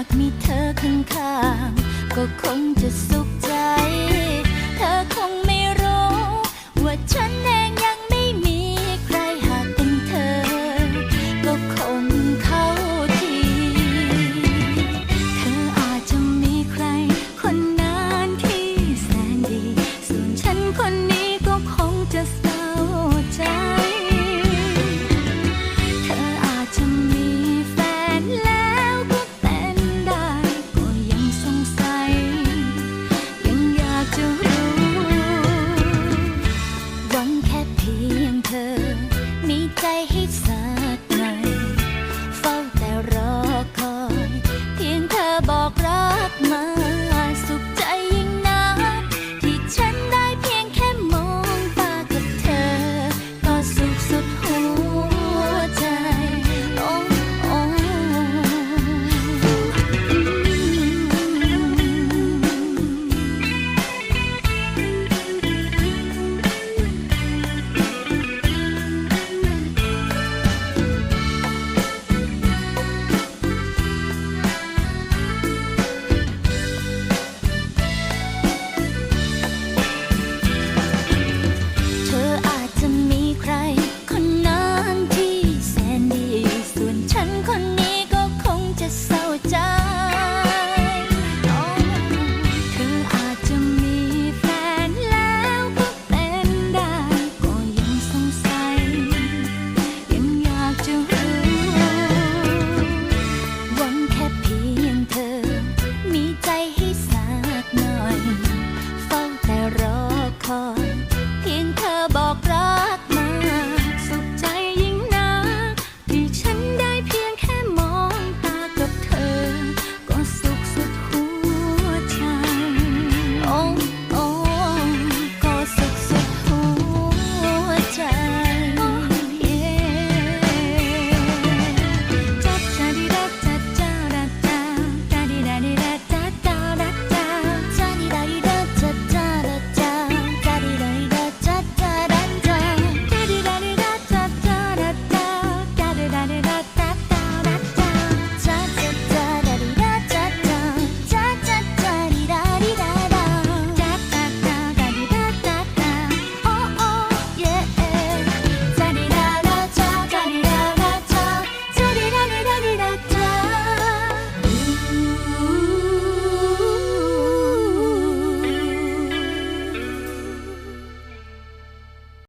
ากมีเธอข้างๆก็คงจะสุขใจ เธอคงไม่รู้ ว่าฉันเองยังไม่มีใครหากเป็นเธอ ก็คงเข้าที เธออาจจะมีใคร คนนั้นที่แสนดี ส่วนฉันคน I hear